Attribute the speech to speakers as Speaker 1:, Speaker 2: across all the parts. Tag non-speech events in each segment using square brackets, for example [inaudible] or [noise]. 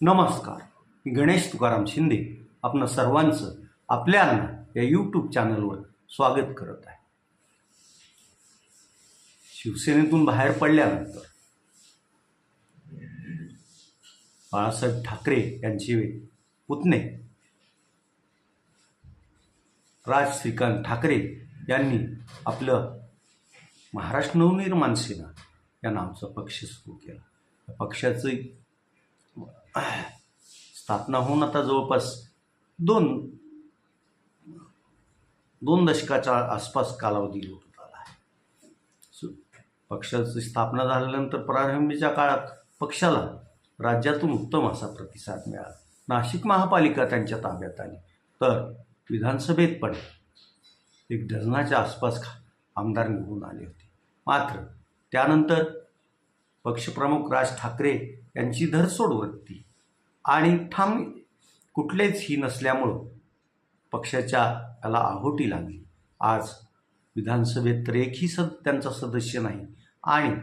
Speaker 1: नमस्कार. मी गणेश तुकाराम शिंदे आपण सर्वांचं आपल्या या यूट्यूब चॅनलवर स्वागत करत आहे. शिवसेनेतून बाहेर पडल्यानंतर बाळासाहेब ठाकरे यांचे पुतणे राज श्रीकांत ठाकरे यांनी आपलं महाराष्ट्र नवनिर्माण सेना या नावाचा पक्ष सुरू केला. पक्षाचं स्थापना होऊन आता जवळपास दोन दोन दशकाच्या आसपास कालावधी होत आला आहे. सु- पक्षाची स्थापना झाल्यानंतर प्रारंभीच्या काळात पक्षाला राज्यातून उत्तम असा प्रतिसाद मिळाला. नाशिक महापालिका त्यांच्या ताब्यात आली. तर विधानसभेत पण एक डझनाच्या आसपास खा- आमदार निवडून आले होते. मात्र त्यानंतर पक्षप्रमुख राज ठाकरे यांची धरसोड वृत्ती आणि ठाम कुठलेच ही नसल्यामुळं पक्षाच्या त्याला आहोटी लागली. आज विधानसभेत तर एकही सद त्यांचा सदस्य नाही. आणि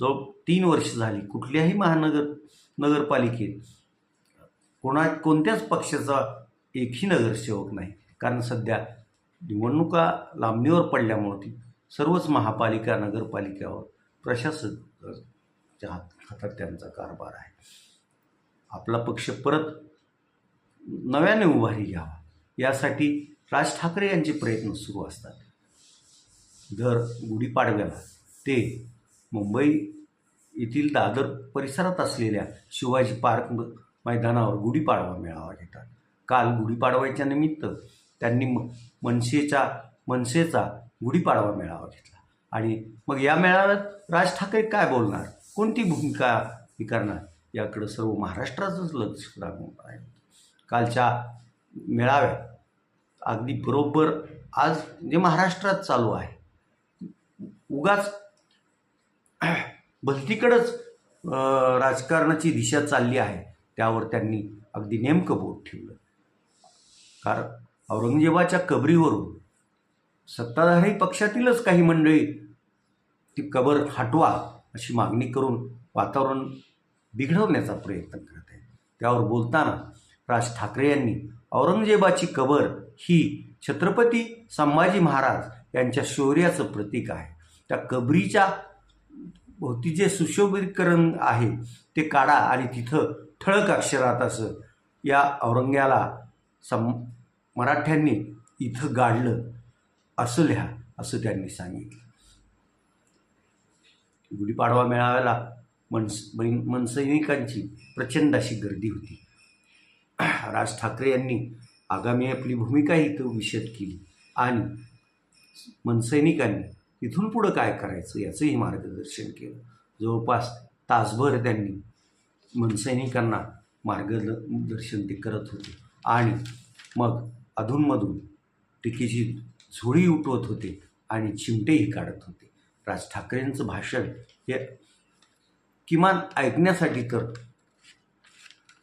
Speaker 1: जो तीन वर्ष झाली कुठल्याही महानगर नगरपालिकेत कोणा कोणत्याच पक्षाचा एकही नगरसेवक नाही. कारण सध्या निवडणुका लांबणीवर पडल्यामुळं ती सर्वच महापालिका नगरपालिकावर प्रशासक हातात त्यांचा कारभार आहे. आपला पक्ष परत नव्याने उभारी घ्यावा. यासाठी राज ठाकरे यांचे प्रयत्न सुरू असतात. दर गुढीपाडव्याला ते मुंबई येथील दादर परिसरात असलेल्या शिवाजी पार्क मैदानावर गुढीपाडवा मेळावा घेतात. काल गुढीपाडव्याच्या निमित्त त्यांनी म मनसेच्या मनसेचा गुढीपाडवा मेळावा घेतला. आणि मग या मेळाव्यात राज ठाकरे काय बोलणार? कोणती भूमिका हे करणार याकडं सर्व महाराष्ट्राचंच लक्ष लागून आहे कालच्या मेळाव्यात अगदी बरोबर आज जे महाराष्ट्रात चालू आहे उगाच भलतीकडंच राजकारणाची दिशा चालली आहे त्यावर त्यांनी अगदी नेमकं बोट ठेवलं. कारण औरंगजेबाच्या कबरीवरून सत्ताधारी पक्षातीलच काही मंडळी ती कबर हटवा अशी मागणी करून वातावरण बिघडवण्याचा प्रयत्न करत आहे त्यावर बोलताना राज ठाकरे यांनी औरंगजेबाची कबर ही छत्रपती संभाजी महाराज यांच्या शौर्याचं प्रतीक आहे. त्या कबरीच्या भोवती जे सुशोभीकरण आहे ते काढा आणि तिथं ठळक अक्षरात असं या औरंग्याला सम मराठ्यांनी इथं गाडलं असं लिहा असं त्यांनी सांगितलं. गुढीपाडवा मेळाव्याला मनस मनसैनिकांची प्रचंड अशी गर्दी होती. राज ठाकरे यांनी आगामी आपली भूमिका इथं विशद केली आणि मनसैनिकांनी तिथून पुढं काय करायचं याचंही मार्गदर्शन केलं. जवळपास तासभर त्यांनी मनसैनिकांना मार्गदर्शन ते करत होते आणि मग अधूनमधून टिकीची झोळी उठवत होते आणि चिमटेही काढत होते. राज ठाकरेंचं भाषण हे किमान ऐकण्यासाठी तर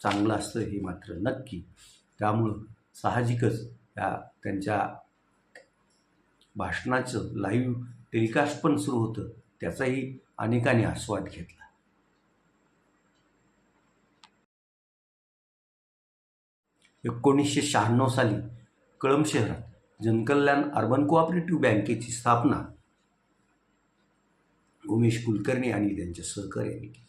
Speaker 1: चांगलं असतं हे मात्र नक्की. त्यामुळं साहजिकच या त्यांच्या भाषणाचं लाईव्ह टेलिकास्ट पण सुरू होतं. त्याचाही अनेकांनी आस्वाद घेतला. एकोणीसशे शहाण्णव साली कळंब शहरात जनकल्याण अर्बन कोऑपरेटिव्ह बँकेची स्थापना उमेश कुलकर्णी आणि त्यांच्या सहकार्याने केली.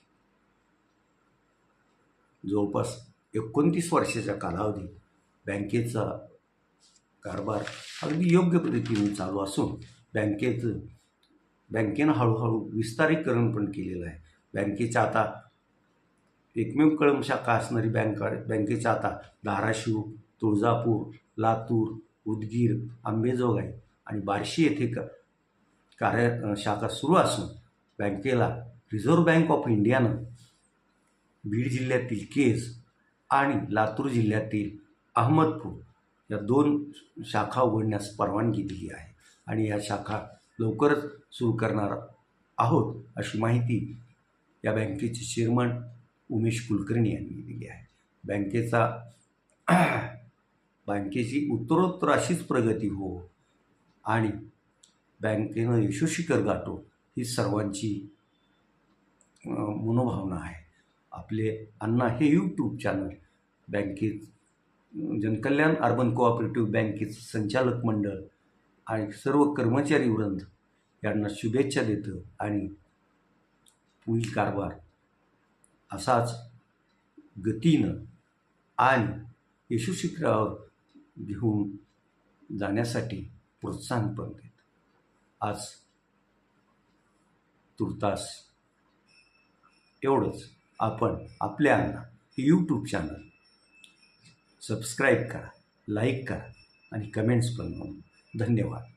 Speaker 1: जवळपास एकोणतीस वर्षाच्या कालावधीत बँकेचा कारभार अगदी योग्य पद्धतीने चालू असून बँकेचं बँकेनं हळूहळू विस्तारीकरण पण केलेलं आहे. बँकेचं आता एकमेव कळम शाखा असणारी बँक बँकेचा आता धाराशिव तुळजापूर लातूर उदगीर आंबेजोगाई आणि बार्शी येथे का कार्य शाखा सुरू असून बँकेला रिझर्व्ह बँक ऑफ इंडियानं बीड जिल्ह्यातील केस आणि लातूर जिल्ह्यातील अहमदपूर या दोन शाखा उघडण्यास परवानगी दिली आहे. आणि या शाखा लवकरच सुरू करणार आहोत अशी माहिती या बँकेचे चेअरमन उमेश कुलकर्णी यांनी दिली आहे. बँकेचा [clears throat] बँकेची उत्तरोत्तर अशीच प्रगती हो आणि बँकेनं यशस्वी कर गाठो ही सर्वांची मनोभावना आहे. आपले अण्णा हे यूट्यूब चॅनल बँकेत जनकल्याण अर्बन कोऑपरेटिव्ह बँकेचं संचालक मंडळ आणि सर्व कर्मचारी वृंद यांना शुभेच्छा देतं आणि पुढील कारभार असाच गतीनं आणि यशस्वीक्रावर घेऊन जाण्यासाठी प्रोत्साहन पण देत. आज तुर्तास. एवढंच. आपण आपल्या अण्णा यूट्यूब चॅनल सबस्क्राईब करा लाईक करा आणि कमेंट्स पण म्हणून. धन्यवाद.